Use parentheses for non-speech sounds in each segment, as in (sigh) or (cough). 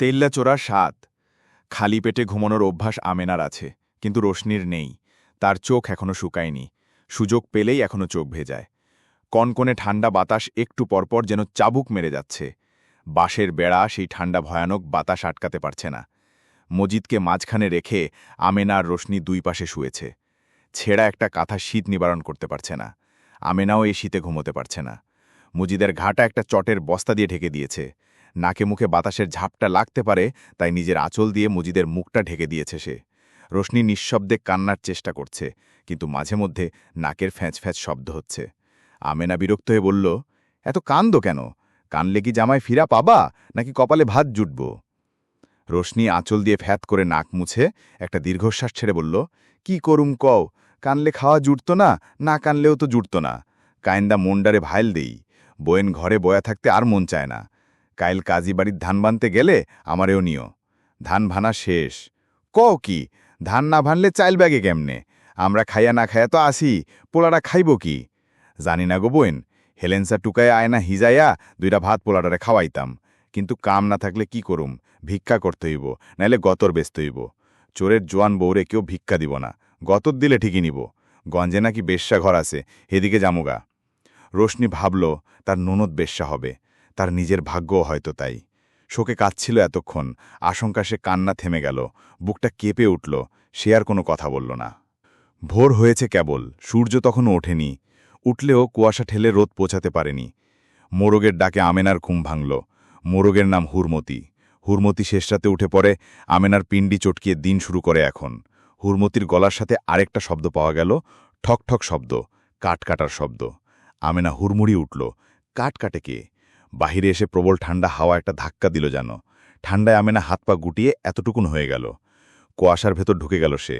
তেল্লাচোরা সাত। খালি পেটে ঘুমানোর অভ্যাস আমেনার আছে, কিন্তু রোশনির নেই। তার চোখ এখনও শুকায়নি। সুযোগ পেলেই এখনও চোখ ভেজায়। কনকনে ঠান্ডা বাতাস একটু পরপর যেন চাবুক মেরে যাচ্ছে। বাঁশের বেড়া সেই ঠান্ডা ভয়ানক বাতাস আটকাতে পারছে না। মজিদকে মাঝখানে রেখে আমেনার রোশনি দুই পাশে শুয়েছে। ছেঁড়া একটা কাঁথা শীত নিবারণ করতে পারছে না। আমেনাও এই শীতে ঘুমোতে পারছে না। মুজিদের ঘাটা একটা চটের বস্তা দিয়ে ঢেকে দিয়েছে। নাকে মুখে বাতাসের ঝাপটা লাগতে পারে, তাই নিজের আঁচল দিয়ে মুজিদের মুখটা ঢেকে দিয়েছে সে। রোশনি নিঃশব্দে কান্নার চেষ্টা করছে, কিন্তু মাঝে মধ্যে নাকের ফ্যাঁচ ফ্যাঁচ শব্দ হচ্ছে। আমেনা বিরক্ত হয়ে বলল, এত কান্দ কেন? কানলে কি জামায় ফিরা পাবা? নাকি কপালে ভাত জুটব? রোশনি আঁচল দিয়ে ফ্যাত করে নাক মুছে একটা দীর্ঘশ্বাস ছেড়ে বলল, কি করুম কও? কানলে খাওয়া জুটত না না কানলেও তো জুটত না। কায়েন্দা মন্ডারে ভাইল দেই। বয়েন ঘরে বয়া থাকতে আর মন চায় না। কাইল কাজী বাড়ির ধান বানতে গেলে আমারেও নিও। ধান ভানা শেষ। কও কি, ধান না ভানলে চাইল ব্যাগে কেমনে? আমরা খাইয়া না খাইয়া তো আসি পোলাটা খাইব কি? জানি না গো বোন হেলেন্সা টুকায় আয়না হিজাইয়া দুইটা ভাত পোলাটারে খাওয়াইতাম। কিন্তু কাম না থাকলে কি করুম? ভিক্ষা করতে হইব, নাইলে গতর বেচতে হইব। চোরের জোয়ান বউরে কেউ ভিক্ষা দিব না, গতর দিলে ঠিকই নিব। গঞ্জে নাকি বেশ্যা ঘর আছে এদিকে জামুগা রোশনি ভাবল, তার ননদ বেশ্যা হবে। তার নিজের ভাগ্যও হয়তো তাই। শোকে কাঁদছিল এতক্ষণ, আশঙ্কা সে কান্না থেমে গেল, বুকটা কেঁপে উঠল, সে আর কোনো কথা বলল না। ভোর হয়েছে কেবল, সূর্য তখনও ওঠেনি, উঠলেও কুয়াশা ঠেলে রোদ পৌঁছাতে পারেনি। মোরগের ডাকে আমেনার ঘুম ভাঙল, মোরগের নাম হুরমতি। হুরমতি শেষরাতে উঠে পড়ে, আমেনার পিণ্ডি চটকিয়ে দিন শুরু করে এখন। হুরমতির গলার সাথে আরেকটা শব্দ পাওয়া গেল ঠক ঠক শব্দ কাট কাটার শব্দ। আমেনা হুড়মুড়ি উঠল কাট কাটে কে? বাহিরে এসে প্রবল ঠান্ডা হাওয়া একটা ধাক্কা দিল যেন। ঠান্ডায় আমেনা হাত পা গুটিয়ে এতটুকুন হয়ে গেল। কুয়াশার ভেতর ঢুকে গেল সে।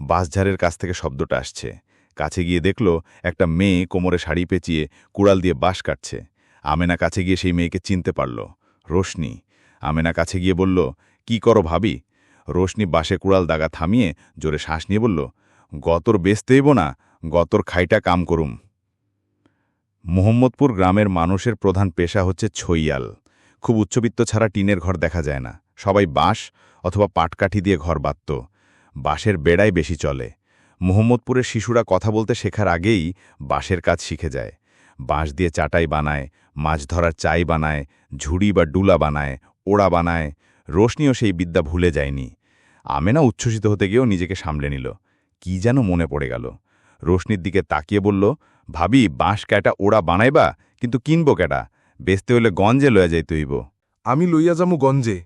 বাসঝাড়ের কাছ থেকে শব্দটা আসছে। কাছে গিয়ে দেখল, একটা মেয়ে কোমরে শাড়ি পেঁচিয়ে কুড়াল দিয়ে বাঁশ কাটছে। আমেনা কাছে গিয়ে সেই মেয়েকে চিনতে পারল। রোশনি। আমেনা কাছে গিয়ে বলল, কি করো ভাবি? রোশনি বাসে কুড়াল দাগা থামিয়ে জোরে শ্বাস নিয়ে বলল, গতর বেচতেইব না, গতর খাইটা কাম করুম। মোহাম্মদপুর গ্রামের মানুষের প্রধান পেশা হচ্ছে ছইয়াল। খুব উচ্চবিত্ত ছাড়া টিনের ঘর দেখা যায় না। সবাই বাঁশ অথবা পাটকাঠি দিয়ে ঘর বাঁধত। বাঁশের বেড়াই বেশি চলে। মোহাম্মদপুরের শিশুরা কথা বলতে শেখার আগেই বাঁশের কাজ শিখে যায়। বাঁশ দিয়ে চাটাই বানায়, মাছ ধরার চাই বানায়, ঝুড়ি বা ডুলা বানায়, ওড়া বানায়। রোশনিও সেই বিদ্যা ভুলে যায়নি। আমেনা উচ্ছ্বসিত হতে গিয়েও নিজেকে সামলে নিল। কি যেন মনে পড়ে গেল। রোশনির দিকে তাকিয়ে বলল ভাবি, বাঁশ ক্যাটা ওড়া বানাইবা, কিন্তু কিনব ক্যাটা? বেচতে হলে গঞ্জে লয়া যাইতে হইব। আমি লইয়া যামু গঞ্জে।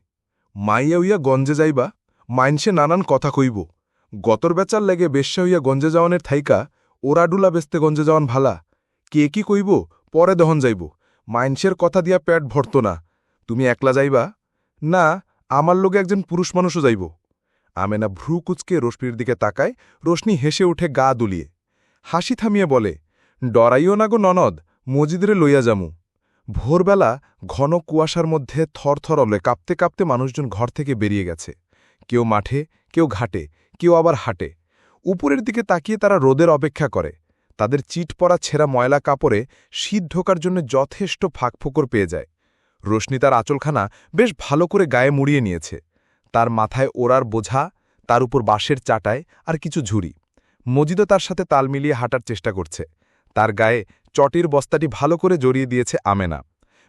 মাইয়া উইয়া গঞ্জে যাইবা, মাইনসে নানান কথা কইব। গতর বেচার লেগে বেশ্যা হইয়া গঞ্জে যাওয়ানের থাইকা ওরাডুলা বেচতে গঞ্জে যাওয়ান ভালা। কে কি কইব, পরে দহন যাইব। মাইনসের কথা দিয়া পেট ভরত না। তুমি একলা যাইবা? না, আমার লোকে একজন পুরুষ মানুষও যাইব। আমেনা ভ্রু কুচকে রশ্মির দিকে তাকায়, রশ্মি হেসে উঠে গা দুলিয়ে। হাসি থামিয়ে বলে ডরাইও না গো ননদ, মজিদরে লইয়া যামু। ভোরবেলা ঘন কুয়াশার মধ্যে থরথর অলে কাঁপতে কাঁপতে মানুষজন ঘর থেকে বেরিয়ে গেছে। কেউ মাঠে, কেউ ঘাটে, কেউ আবার হাটে। উপরের দিকে তাকিয়ে তারা রোদের অপেক্ষা করে। তাদের চিট পরা ছেঁড়া ময়লা কাপড়ে শীত ঢোকার জন্য যথেষ্ট ফাঁকফোকর পেয়ে যায়। রশ্মি তার আঁচলখানা বেশ ভালো করে গায়ে মুড়িয়ে নিয়েছে। তার মাথায় ওড়ার বোঝা, তার উপর বাঁশের চাটায় আর কিছু ঝুড়ি। মজিদও তার সাথে তাল মিলিয়ে হাঁটার চেষ্টা করছে। তার গায়ে চটির বস্তাটি ভালো করে জড়িয়ে দিয়েছে আমেনা।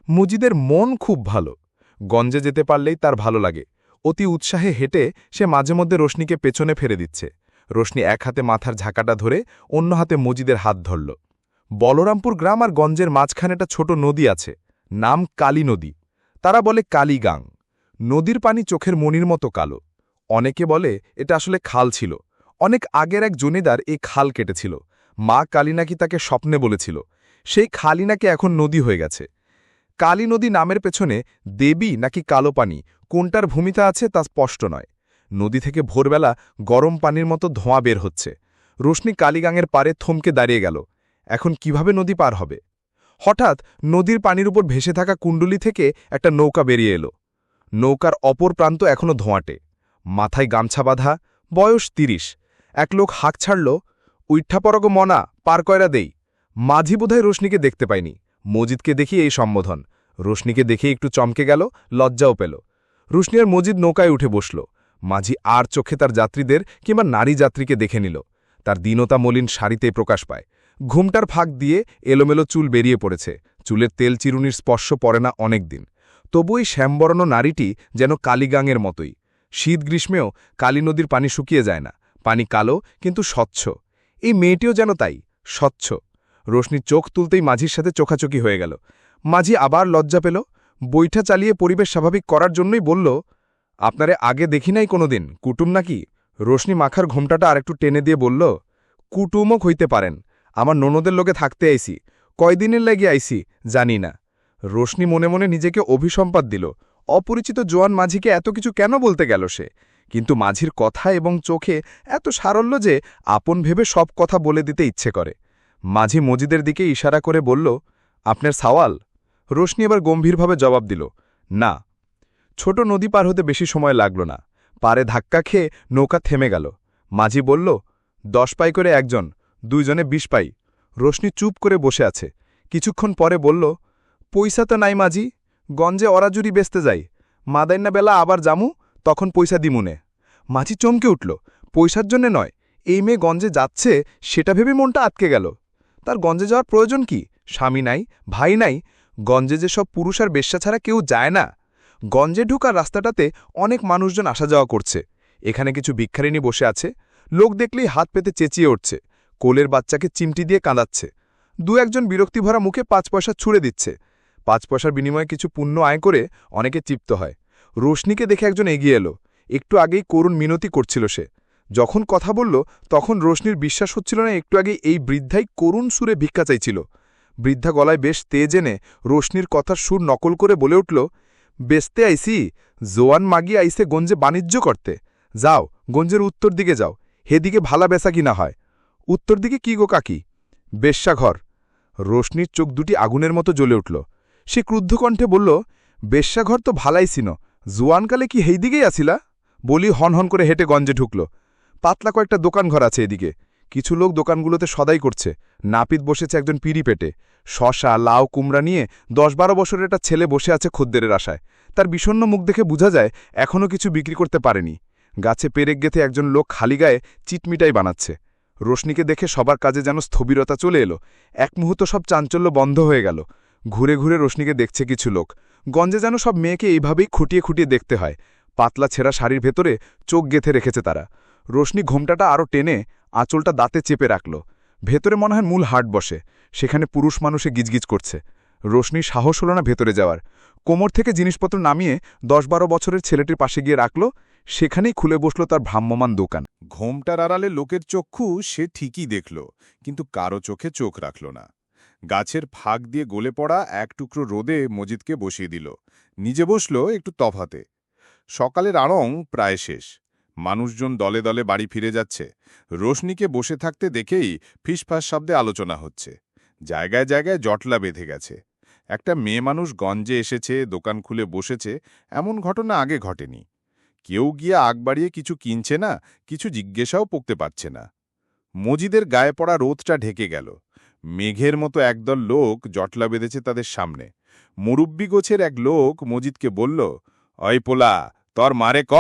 মুজিদের মন খুব ভালো। গঞ্জে যেতে পারলেই তার ভালো লাগে। অতি উৎসাহে হেঁটে সে মাঝে মধ্যে রোশনিকে পেছনে ফেরে দিচ্ছে। রশ্মি এক হাতে মাথার ঝাঁকাটা ধরে অন্য হাতে মজিদের হাত ধরল। বলরামপুর গ্রাম আর গঞ্জের মাঝখানে একটা ছোট নদী আছে। নাম কালী নদী। তারা বলে কালীগাং। নদীর পানি চোখের মনির মতো কালো। অনেকে বলে এটা আসলে খাল ছিল। অনেক আগের এক জমিদার এই খাল কেটেছিল। মা কালী নাকি তাকে স্বপ্নে বলেছিল। সেই খালি নাকি এখন নদী হয়ে গেছে। কালী নদী নামের পেছনে দেবী নাকি কালো পানি, কোনটার ভূমিকা আছে তা স্পষ্ট নয়। নদী থেকে ভোরবেলা গরম পানির মতো ধোঁয়া বের হচ্ছে। রোশনি কালীগাঙের পারে থমকে দাঁড়িয়ে গেল। এখন কীভাবে নদী পার হবে? হঠাৎ নদীর পানির উপর ভেসে থাকা কুণ্ডুলি থেকে একটা নৌকা বেরিয়ে এলো। নৌকার অপর প্রান্ত এখনও ধোঁয়াটে। মাথায় গামছা বাঁধা, বয়স তিরিশ। এক লোক হাঁক ছাড়ল উইঠ্ঠাপরগ মনা পার কয়রা দেই। মাঝি বোধহয় রোশনিকে দেখতে পায়নি মজিদকে দেখি এই সম্বোধন। রোশনিকে দেখে একটু চমকে গেল, লজ্জাও পেল। রুশনি আর মজিদ নৌকায় উঠে বসল। মাঝি আর চোখে তার যাত্রীদের কিংবা নারী যাত্রীকে দেখে নিল। তার দীনতা মলিন শাড়িতে প্রকাশ পায়। ঘুমটার ফাঁক দিয়ে এলোমেলো চুল বেরিয়ে পড়েছে। চুলের তেল চিরুনির স্পর্শ পড়ে না অনেক দিন। তবু এই শ্যামবর্ণ নারীটি যেন কালীগাঙের মতোই। শীত গ্রীষ্মেও কালী নদীর পানি শুকিয়ে যায় না। পানি কালো, কিন্তু স্বচ্ছ। এই মেয়েটিও যেন তাই, স্বচ্ছ। রোশনির চোখ তুলতেই মাঝির সাথে চোখাচোখি হয়ে গেল। মাঝি আবার লজ্জা পেল। বৈঠা চালিয়ে পরিবেশ স্বাভাবিক করার জন্যই বলল, আপনারে আগে দেখি নাই কোনোদিন, কুটুম নাকি? রোশনি মাখার ঘোমটাটা আরেকটু টেনে দিয়ে বলল কুটুমক হইতে পারেন। আমার ননদের লোকে থাকতে আইসি। কয়দিনের লাগিয়ে আইসি, জানি না। রোশনি মনে মনে নিজেকে অভিসম্পাদ দিল। অপরিচিত জোয়ান মাঝিকে এত কিছু কেন বলতে গেল সে? কিন্তু মাঝির কথা এবং চোখে এত সারল্য যে আপন ভেবে সব কথা বলে দিতে ইচ্ছে করে। মাঝি মজিদের দিকে ইশারা করে বলল, আপনার সাওয়াল? রোশনি এবার গম্ভীরভাবে জবাব দিল, না। ছোট নদী পার হতে বেশি সময় লাগল না। পারে ধাক্কা খেয়ে নৌকা থেমে গেল। মাঝি বলল, দশ পাই করে একজন, দুইজনে বিশ পাই। রোশনি চুপ করে বসে আছে। কিছুক্ষণ পরে বলল, পয়সা তো নাই মাঝি, গঞ্জে অরাজুরি বেচতে যাই। মাদাইনা বেলা আবার জামু তখন পয়সা দিমুনে মাঝি চমকে উঠল, পয়সার জন্যে নয়, এই মেয়ে গঞ্জে যাচ্ছে, সেটা ভেবে মনটা আটকে গেল। তার গঞ্জে যাওয়ার প্রয়োজন কি? স্বামী নাই, ভাই নাই, গঞ্জে যে সব পুরুষ আর বেশ্যা ছাড়া কেউ যায় না। গঞ্জে ঢুকার রাস্তাটাতে অনেক মানুষজন আসা যাওয়া করছে। এখানে কিছু ভিক্ষারিণী বসে আছে। লোক দেখলেই হাত পেতে চেঁচিয়ে উঠছে। কোলের বাচ্চাকে চিমটি দিয়ে কাঁদাচ্ছে। দু একজন বিরক্তিভরা মুখে পাঁচ পয়সা ছুড়ে দিচ্ছে। পাঁচ পয়সার বিনিময়ে কিছু পুণ্য আয় করে অনেকে চিপ্ত হয়। রোশনিকে দেখে একজন এগিয়ে এলো। একটু আগেই করুণ মিনতি করছিল সে। যখন কথা বলল, তখন রোশনির বিশ্বাস হচ্ছিল না একটু আগে এই বৃদ্ধাই করুণ সুরে ভিক্ষা চাইছিল। বৃদ্ধা গলায় বেশ তেজ এনে রোশনির কথার সুর নকল করে বলে উঠল, বেচতে আইসি? জোয়ান মাগি আইসে গঞ্জে বাণিজ্য করতে। যাও, গঞ্জের উত্তর দিকে যাও। হেদিকে ভালা বেচা কিনা হয়। উত্তর দিকে কি গো কাকি? বেশ্যাঘর। রোশনির চোখ দুটি আগুনের মতো জ্বলে উঠল। সে ক্রুদ্ধ কণ্ঠে বলল, বেশ্যাঘর তো ভালাই ছিল জোয়ানকালে কি হেই দিকেই আসিলা? বলি হনহন করে হেঁটে গঞ্জে ঢুকল। পাতলা কয়েকটা দোকানঘর আছে এদিকে। কিছু লোক দোকানগুলোতে সদাই করছে। নাপিত বসেছে একজন পিড়ি পেটে। শশা, লাউ, কুমড়া নিয়ে দশ বারো বছরের একটা ছেলে বসে আছে খদ্দেরের আশায়। তার বিষণ্ন মুখ দেখে বোঝা যায় এখনও কিছু বিক্রি করতে পারেনি। গাছে পেরেক গেথে একজন লোক খালি গায়ে চিটমিটাই বানাচ্ছে। রোশনিকে দেখে সবার কাজে যেন স্থবিরতা চলে এলো। এক মুহূর্ত সব চাঞ্চল্য বন্ধ হয়ে গেল। ঘুরে ঘুরে রোশনিকে দেখছে কিছু লোক। গঞ্জে যেন সব মেয়েকে এইভাবেই খুঁটিয়ে খুঁটিয়ে দেখতে হয়। পাতলা ছেঁড়া শাড়ির ভেতরে চোখ গেথে রেখেছে তারা। রোশনি ঘোমটাটা আরও টেনে আঁচলটা দাঁতে চেপে রাখল। ভেতরে মনে হয় মূল হাট বসে। সেখানে পুরুষ মানুষে গিজগিজ করছে। রোশনির সাহস হল না ভেতরে যাওয়ার। কোমর থেকে জিনিসপত্র নামিয়ে দশ বারো বছরের ছেলেটির পাশে গিয়ে রাখল। সেখানেই খুলে বসল তার ভ্রাম্যমান দোকান। ঘোমটার আড়ালে লোকের চক্ষু সে ঠিকই দেখল, কিন্তু কারও চোখে চোখ রাখল না। গাছের ফাঁক দিয়ে গলে পড়া এক টুকরো রোদে মজিদকে বসিয়ে দিল। নিজে বসল একটু তফাতে। সকালের আড়ং প্রায় শেষ। মানুষজন দলে দলে বাড়ি ফিরে যাচ্ছে। রোশনিকে বসে থাকতে দেখেই ফিসফাস শব্দে আলোচনা হচ্ছে। জায়গায় জায়গায় জটলা বেঁধে গেছে। একটা মেয়ে মানুষ গঞ্জে এসেছে, দোকান খুলে বসেছে, এমন ঘটনা আগে ঘটেনি। কেউ গিয়ে আগ বাড়িয়ে কিছু কিনছে না, কিছু জিজ্ঞাসাও পড়তে পারছে না। মজিদের গায়ে পড়া রোদটা ঢেকে গেল। মেঘের মতো একদল লোক জটলা বেঁধেছে তাদের সামনে। মুরব্বী গোছের এক লোক মজিদকে বলল, অই পোলা, তর মারে ক?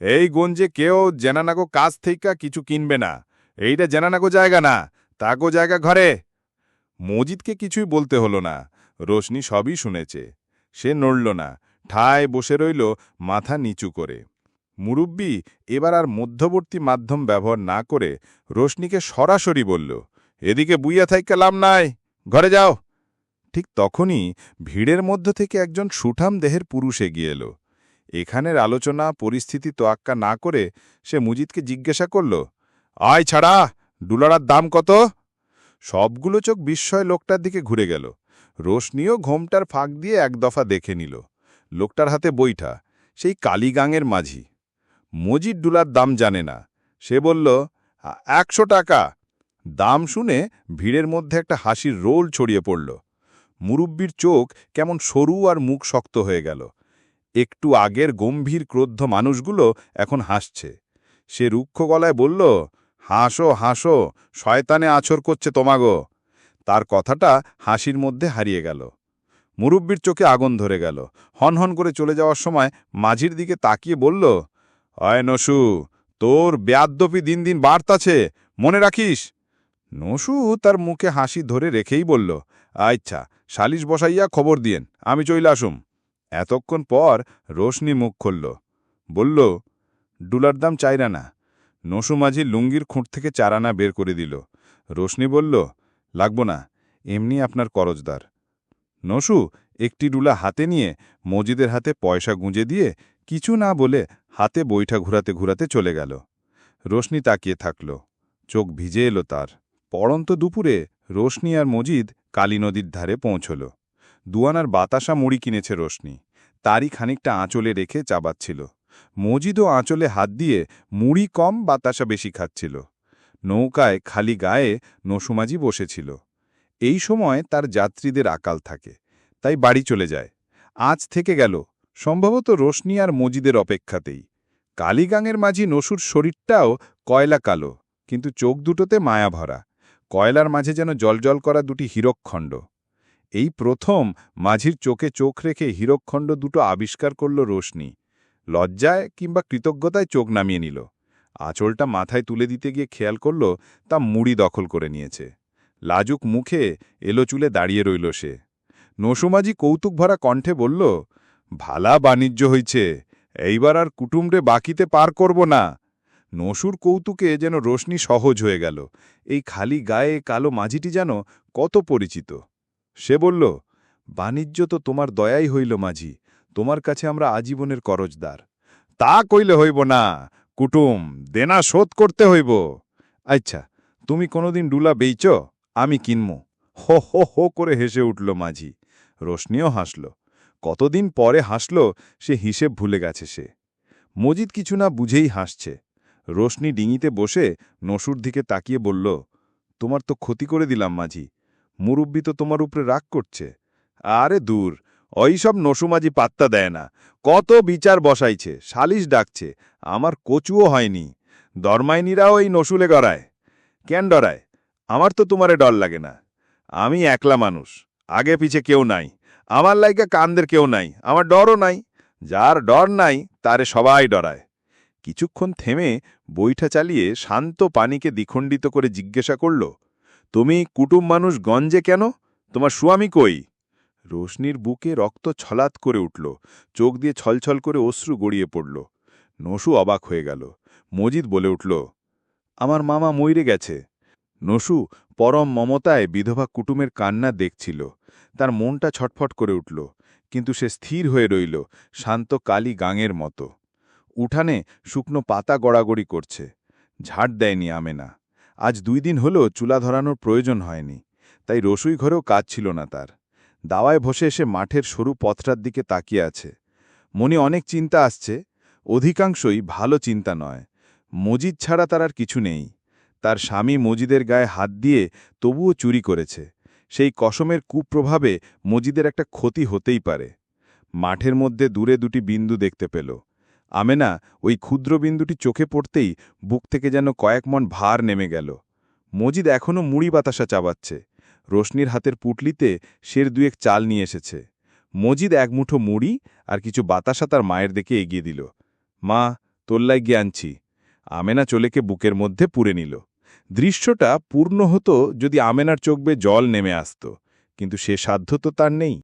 এই গঞ্জে কেউ জেনানাগো কাজ থেইকা কিছু কিনবে না। এইটা জেনানাগো জায়গা না, তাগো জায়গা ঘরে। মজিদকে কিছুই বলতে হলো না, রোশনি সবই শুনেছে। সে নড়ল না, ঠায় বসে রইল মাথা নিচু করে। মুরব্বী এবার আর মধ্যবর্তী মাধ্যম ব্যবহার না করে রোশনিকে সরাসরি বলল এদিকে বুইয়া থাইকা লাভ নাই, ঘরে যাও। ঠিক তখনই ভিড়ের মধ্য থেকে একজন সুঠাম দেহের পুরুষ এগিয়ে এলো। এখানের আলোচনা, পরিস্থিতি তোয়াক্কা না করে সে মুজিদকে জিজ্ঞাসা করল, আয় ছাড়া, ডুলারার দাম কত? সবগুলো চোখ বিস্ময় লোকটার দিকে ঘুরে গেল। রোশনিও ঘোমটার ফাঁক দিয়ে এক দফা দেখে নিল। লোকটার হাতে বইটা, সেই কালীগাঙের মাঝি। মজিদ ডুলার দাম জানে না। সে বলল একশো টাকা। দাম শুনে ভিড়ের মধ্যে একটা হাসির রোল ছড়িয়ে পড়ল। মুরব্বির চোখ কেমন সরু আর মুখ শক্ত হয়ে গেল। একটু আগের গম্ভীর ক্রোদ্ধ মানুষগুলো এখন হাসছে। সে রুক্ষ গলায় বলল, হাসো হাসো, শয়তানে আছর করছে তোমাগো। তার কথাটা হাসির মধ্যে হারিয়ে গেল। মুরব্বির চোখে আগুন ধরে গেল। হনহন করে চলে যাওয়ার সময় মাঝির দিকে তাকিয়ে বলল অয় নসু, তোর ব্যাদ্যপি দিন দিন বাড়তাছে। মনে রাখিস নসু তার মুখে হাসি ধরে রেখেই বলল আচ্ছা সালিশ বসাইয়া খবর দিয়েন, আমি চইলে আসুম। এতক্ষণ পর রোশনি মুখ খুলল, বলল ডুলার দাম চাইরা না নসু মাঝি লুঙ্গির খুঁট থেকে চারানা বের করে দিল। রোশনি বলল, লাগব না, এমনি আপনার করজদার। নসু একটি ডুলা হাতে নিয়ে মজিদের হাতে পয়সা গুঁজে দিয়ে কিছু না বলে হাতে বইটা ঘুরাতে ঘুরাতে চলে গেল। রোশনি তাকিয়ে থাকল, চোখ ভিজে এলো তার। পড়ন্ত দুপুরে রোশনি আর মজিদ কালী নদীর ধারে পৌঁছল। দুয়ানার বাতাসা মুড়ি কিনেছে রোশনি। তারই খানিকটা আঁচলে রেখে চাবাচ্ছিল। মজিদও আঁচলে হাত দিয়ে মুড়ি কম বাতাসা বেশি খাচ্ছিল। নৌকায় খালি গায়ে নসুমাজি বসেছিল। এই সময় তার যাত্রীদের আকাল থাকে, তাই বাড়ি চলে যায়। আজ থেকে গেল, সম্ভবত রোশনি আর মজিদের অপেক্ষাতেই। কালীগাঙের মাঝি নসুর শরীরটাও কয়লা কালো, কিন্তু চোখ দুটোতে মায়া ভরা কয়লার মাঝে যেন জলজল করা দুটি হীরকখণ্ড। এই প্রথম মাঝির চোখে চোখ রেখে হীরকখণ্ড দুটো আবিষ্কার করল রোশনি। লজ্জায় কিংবা কৃতজ্ঞতায় চোখ নামিয়ে নিল। আঁচলটা মাথায় তুলে দিতে গিয়ে খেয়াল করল, তা মুড়ি দখল করে নিয়েছে। লাজুক মুখে এলো চুলে দাঁড়িয়ে রইল সে। নসুমাজি কৌতুক ভরা কণ্ঠে বলল, ভালা বাণিজ্য হইছে, এইবার আর কুটুমরে বাকিতে পার করব না। নসুর কৌতুকে যেন রোশনি সহজ হয়ে গেল। এই খালি গায়ে কালো মাঝিটি যেন কত পরিচিত। সে বলল, বাণিজ্য তো তোমার দয়াই হইল মাঝি, তোমার কাছে আমরা আজীবনের করজদার। তা কইলে হইব না, কুটুম, দেনা শোধ করতে হইব। আচ্ছা তুমি কোনোদিন ডুলা বেইচ, আমি কিনমু। (laughs) হো হো হো করে হেসে উঠল মাঝি। রোশনিও হাসল। কতদিন পরে হাসল, সে হিসেব ভুলে গেছে সে। মজিদ কিছু না বুঝেই হাসছে। রোশনি ডিঙিতে বসে নসুর দিকে তাকিয়ে বলল, তোমার তো ক্ষতি করে দিলাম মাঝি। মুরব্বি তো তোমার উপরে রাগ করছে। আরে দূর ওই ওইসব নসুমাজি পাত্তা দেয় না। কত বিচার বসাইছে, সালিশ ডাকছে, আমার কচুও হয়নি। দরমাইনিরাও এই নসুলে গড়ায়। কেন ডরায়? আমার তো তোমারে ডর লাগে না। আমি একলা মানুষ, আগে পিছে কেউ নাই। আমার লাইকা কান্দের কেউ নাই, আমার ডরও নাই। যার ডর নাই, তারে সবাই ডরায়। কিছুক্ষণ থেমে বইটা চালিয়ে শান্ত পানিকে দ্বিখণ্ডিত করে জিজ্ঞাসা করল, তুমি কুটুম মানুষ গঞ্জে কেন? তোমার সুয়ামী কই? রোশনির বুকে রক্ত ছলাৎ করে উঠল, চোখ দিয়ে ছলছল করে অশ্রু গড়িয়ে পড়ল। নসু অবাক হয়ে গেল। মজিদ বলে উঠল, আমার মামা মইরে গেছে। নসু পরম মমতায় বিধবা কুটুমের কান্না দেখছিল। তার মনটা ছটফট করে উঠল, কিন্তু সে স্থির হয়ে রইল, শান্ত কালী গাঙের মতো। উঠানে শুকনো পাতা গড়াগড়ি করছে। ঝাড় দেয়নি আমেনা। আজ দুই দিন হলো চুলা ধরানোর প্রয়োজন হয়নি, তাই রসুই ঘরেও কাজ ছিল না তার। দাওয়ায় বসে এসে মাঠের সরু পথটার দিকে তাকিয়ে আছে। মনে অনেক চিন্তা আসছে, অধিকাংশই ভালো চিন্তা নয়। মজিদ ছাড়া তার আর কিছু নেই। তার স্বামী মজিদের গায়ে হাত দিয়ে তবুও চুরি করেছে। সেই কসমের কুপ্রভাবে মজিদের একটা ক্ষতি হতেই পারে। মাঠের মধ্যে দূরে দুটি বিন্দু দেখতে পেল। আমেনা, ওই ক্ষুদ্র বিন্দুটি চোখে পড়তেই বুক থেকে যেন কয়েক মন ভার নেমে গেল। মজিদ এখনও মুড়ি বাতাসা চাবাচ্ছে। রোশনির হাতের পুটলিতে শের দুয়েক চাল নিয়ে এসেছে। মজিদ এক মুঠো মুড়ি আর কিছু বাতাসা তার মায়ের দিকে এগিয়ে দিল। মা তোল্লাই গিয়ে আনছি। আমেনা চলেকে বুকের মধ্যে পুরে নিল। দৃশ্যটা পূর্ণ হতো যদি আমেনার চোখ বেয়ে জল নেমে আসত, কিন্তু সে সাধ্য তো তার নেই।